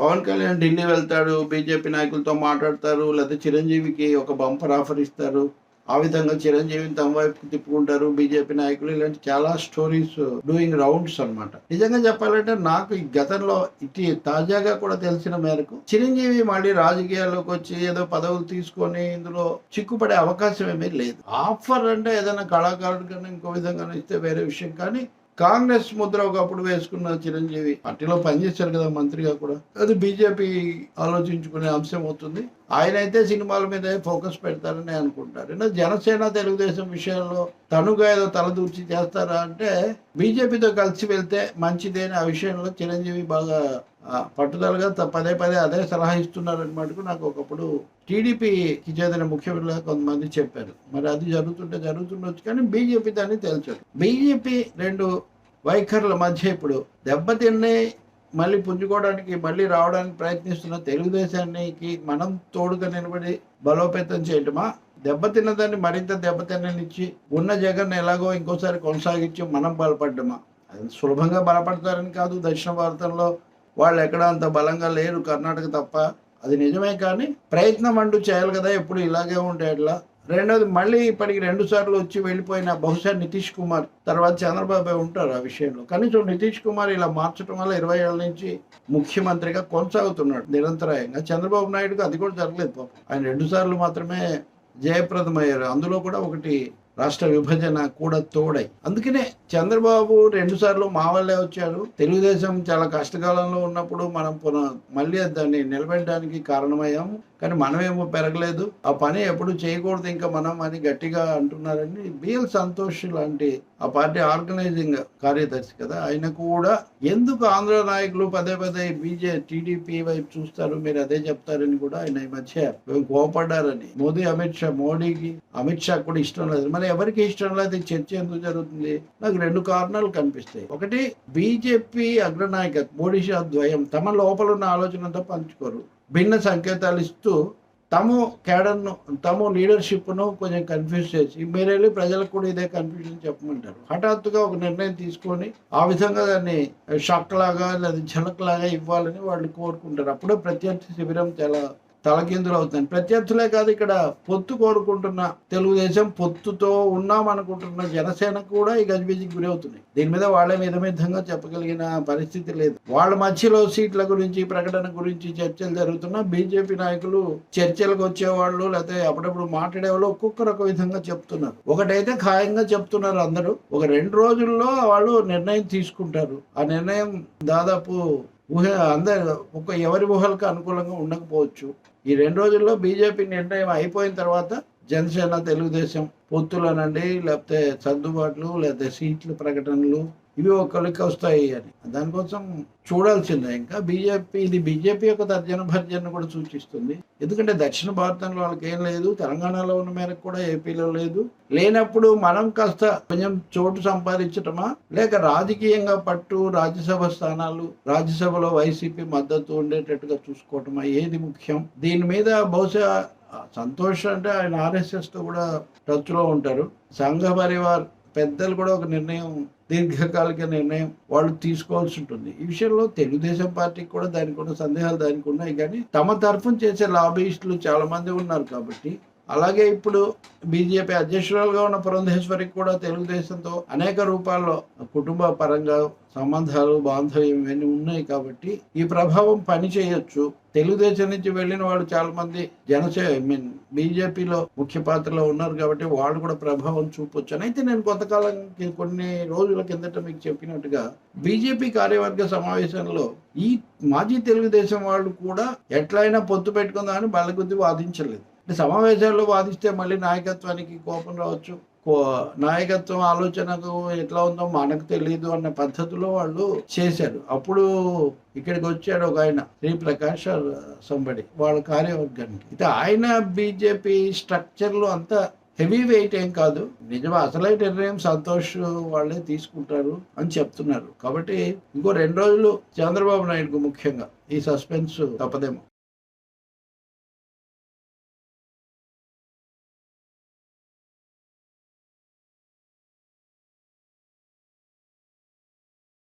పవన్ కళ్యాణ్ ఢిల్లీ వెళ్తాడు బీజేపీ నాయకులతో మాట్లాడతారు లేదా చిరంజీవికి ఒక బంపర్ ఆఫర్ ఇస్తారు. ఆ విధంగా చిరంజీవిని తమ వైపు తిప్పుకుంటారు బీజేపీ నాయకులు. ఇలాంటి చాలా స్టోరీస్ డూయింగ్ రౌండ్స్ అన్నమాట. నిజంగా చెప్పాలంటే నాకు ఈ గతంలో ఇటీ తాజాగా కూడా తెలిసిన మేరకు చిరంజీవి మళ్ళీ రాజకీయాల్లోకి వచ్చి ఏదో పదవులు తీసుకొని ఇందులో చిక్కుపడే అవకాశం ఏమీ లేదు. ఆఫర్ అంటే ఏదైనా కళాకారుడు కన్నా ఇంకో విధంగా ఇస్తే వేరే విషయం. కానీ కాంగ్రెస్ ముద్ర ఒకప్పుడు వేసుకున్న చిరంజీవి పార్టీలో పనిచేశారు కదా మంత్రిగా కూడా. అది బీజేపీ ఆలోచించుకునే అంశం అవుతుంది. ఆయన అయితే సినిమాల మీద ఫోకస్ పెడతారని అనుకుంటారు. జనసేన తెలుగుదేశం విషయంలో తనుగా ఏదో తలదూర్చి చేస్తారా అంటే బీజేపీతో కలిసి వెళ్తే మంచిదే ఆ విషయంలో చిరంజీవి బాగా పట్టుదలగా త- పదే పదే అదే సలహా ఇస్తున్నారు మటుకు నాకు ఒకప్పుడు టీడీపీకి చెందిన ముఖ్యమంత్రులుగా కొంతమంది చెప్పారు. మరి అది జరుగుతుంటే జరుగుతుండొచ్చు కానీ బీజేపీ దాన్ని తేల్చారు బీజేపీ రెండు వైఖరుల మధ్య ఇప్పుడు దెబ్బతిన్నే మళ్ళీ పుంజుకోవడానికి మళ్ళీ రావడానికి ప్రయత్నిస్తున్న తెలుగుదేశానికి మనం తోడుగా నిలబడి బలోపేతం చేయటమా? దెబ్బతిన్నదాన్ని మరింత దెబ్బతిన్ననిచ్చి ఉన్న జగన్ ఎలాగో ఇంకోసారి కొనసాగించి మనం బలపడ్డమా? అది సులభంగా బలపడతారని కాదు దక్షిణ భారతంలో వాళ్ళు ఎక్కడ అంత బలంగా లేరు కర్ణాటక తప్ప. అది నిజమే కానీ ప్రయత్నం అంటూ చేయాలి కదా ఎప్పుడు ఇలాగే ఉంటే రెండోది మళ్ళీ ఇప్పటికి రెండు సార్లు వచ్చి వెళ్ళిపోయిన బహుశా నితీష్ కుమార్ తర్వాత చంద్రబాబు ఉంటారు ఆ విషయంలో. కనీసం నితీష్ కుమార్ ఇలా మార్చడం వల్ల ఇరవై ఏళ్ళ నుంచి ముఖ్యమంత్రిగా కొనసాగుతున్నాడు నిరంతరాయంగా. చంద్రబాబు నాయుడుకు అది కూడా జరగలేదు పాపం. ఆయన రెండు సార్లు మాత్రమే జయప్రదమయ్యారు. అందులో కూడా ఒకటి రాష్ట్ర విభజన కూడా తోడై. అందుకనే చంద్రబాబు రెండు సార్లు మావల్లే వచ్చారు. తెలుగుదేశం చాలా కష్టకాలంలో ఉన్నప్పుడు మనం పునః మళ్ళీ దాన్ని నిలబెట్టడానికి కారణమయ్యాము కానీ మనమేమో పెరగలేదు. ఆ పని ఎప్పుడు చేయకూడదు ఇంకా మనం అని గట్టిగా అంటున్నారని బిఎల్ సంతోష్ లాంటి ఆ పార్టీ ఆర్గనైజింగ్ కార్యదర్శి కదా ఆయన కూడా ఎందుకు ఆంధ్ర నాయకులు పదే పదే బీజే టీడీపీ వైపు చూస్తారు మీరు అదే చెప్తారని కూడా ఆయన ఈ మధ్య కోపడ్డారని. మోదీ అమిత్ షా మోడీకి అమిత్ షా కూడా ఇష్టం లేదు. మరి ఎవరికి ఇష్టం లేదు చర్చ ఎందుకు జరుగుతుంది? నాకు రెండు కారణాలు కనిపిస్తాయి. ఒకటి బీజేపీ అగ్రనాయకత్వం మోడీషా ద్వయం తమ లోపల ఉన్న ఆలోచనతో పంచుకోరు. భిన్న సంకేతాలు ఇస్తూ తమ కేడర్ను తమ లీడర్షిప్ను కొంచెం కన్ఫ్యూజ్ చేసి మీరు వెళ్ళి ప్రజలకు కూడా ఇదే కన్ఫ్యూజన్ చెప్పమంటారు. హఠాత్తుగా ఒక నిర్ణయం తీసుకొని ఆ విధంగా దాన్ని షాక్ లాగా లేదా ఝలక్ లాగా ఇవ్వాలని వాళ్ళు కోరుకుంటారు. అప్పుడే ప్రత్యర్థి శిబిరం చాలా తలకిందులు అవుతుంది ప్రత్యర్థులే కాదు ఇక్కడ పొత్తు కోరుకుంటున్న తెలుగుదేశం పొత్తుతో ఉన్నాం అనుకుంటున్న జనసేన కూడా ఈ గజిబిజికి గురవుతున్నాయి దీని మీద వాళ్ళే విధమిధంగా చెప్పగలిగిన పరిస్థితి లేదు. వాళ్ళ మధ్యలో సీట్ల గురించి ప్రకటన గురించి చర్చలు జరుగుతున్నా బీజేపీ నాయకులు చర్చలకు వచ్చేవాళ్ళు లేకపోతే అప్పుడప్పుడు మాట్లాడేవాళ్ళు ఒక్కొక్కరు ఒక విధంగా చెప్తున్నారు. ఒకటైతే ఖాయంగా చెప్తున్నారు అందరూ. ఒక రెండు రోజుల్లో వాళ్ళు నిర్ణయం తీసుకుంటారు. ఆ నిర్ణయం దాదాపు ఊహ అందరు ఒక ఎవరి ఊహలకు అనుకూలంగా ఉండకపోవచ్చు. ఈ రెండు రోజుల్లో బీజేపీ నిర్ణయం అయిపోయిన తర్వాత జనసేన తెలుగుదేశం పొత్తులనండి లేకపోతే సర్దుబాట్లు లేకపోతే సీట్లు ప్రకటనలు ఇవి ఒకరికి వస్తాయి అని. దానికోసం చూడాల్సిందే ఇంకా. బీజేపీ ఇది బీజేపీ యొక్క తర్జన భర్జన కూడా సూచిస్తుంది. ఎందుకంటే దక్షిణ భారతంలో వాళ్ళకి ఏం లేదు తెలంగాణలో ఉన్న మేరకు కూడా ఏపీలో లేదు. లేనప్పుడు మనం కాస్త కొంచెం చోటు సంపాదించటమా? లేక రాజకీయంగా పట్టు రాజ్యసభ స్థానాలు రాజ్యసభలో వైసీపీ మద్దతు ఉండేటట్టుగా చూసుకోవటమా? ఏది ముఖ్యం? దీని మీద బహుశా సంతోష్ అంటే ఆయన ఆర్ఎస్ఎస్తో కూడా టచ్లో ఉంటారు. సంఘ పరివార్ పెద్దలు కూడా ఒక నిర్ణయం దీర్ఘకాలిక నిర్ణయం వాళ్ళు తీసుకోవాల్సి ఉంటుంది. ఈ విషయంలో తెలుగుదేశం పార్టీకి కూడా దానికి ఉన్న సందేహాలు దానికి ఉన్నాయి. కానీ తమ తరఫున చేసే లాబీయిస్టులు చాలా మంది ఉన్నారు కాబట్టి అలాగే ఇప్పుడు బీజేపీ అధ్యక్షురాలుగా ఉన్న పురంధేశ్వరికి కూడా తెలుగుదేశంతో అనేక రూపాల్లో కుటుంబ పరంగా సంబంధాలు బాంధవ్యం ఇవన్నీ ఉన్నాయి కాబట్టి ఈ ప్రభావం పని చేయొచ్చు. తెలుగుదేశం నుంచి వెళ్ళిన వాళ్ళు చాలా మంది జనసే ఐ మీన్ బీజేపీలో ముఖ్య పాత్రలో ఉన్నారు కాబట్టి వాళ్ళు కూడా ప్రభావం చూపొచ్చు అని అయితే నేను కొంతకాలం కొన్ని రోజుల కిందట మీకు చెప్పినట్టుగా బీజేపీ కార్యవర్గ సమావేశంలో ఈ మాజీ తెలుగుదేశం వాళ్ళు కూడా ఎట్లయినా పొత్తు పెట్టుకుందామని బలగుద్ది వాదించలేదు. సమావేశాల్లో వాదిస్తే మళ్ళీ నాయకత్వానికి కోపం రావచ్చు. కో- నాయకత్వం ఆలోచనకు ఎట్లా ఉందో మనకు తెలియదు అన్న పద్ధతిలో వాళ్ళు చేశారు. అప్పుడు ఇక్కడికి వచ్చాడు ఒక ఆయన శ్రీ ప్రకాష్ సంబడి వాళ్ళ కార్యవర్గానికి. అయితే ఆయన బీజేపీ స్ట్రక్చర్లు అంతా హెవీ వెయిట్ ఏం కాదు. నిజం అసలైన నిర్ణయం సంతోష్ వాళ్ళే తీసుకుంటారు అని చెప్తున్నారు. కాబట్టి ఇంకో రెండు రోజులు చంద్రబాబు నాయుడుకు ముఖ్యంగా ఈ సస్పెన్స్ తప్పదేమో.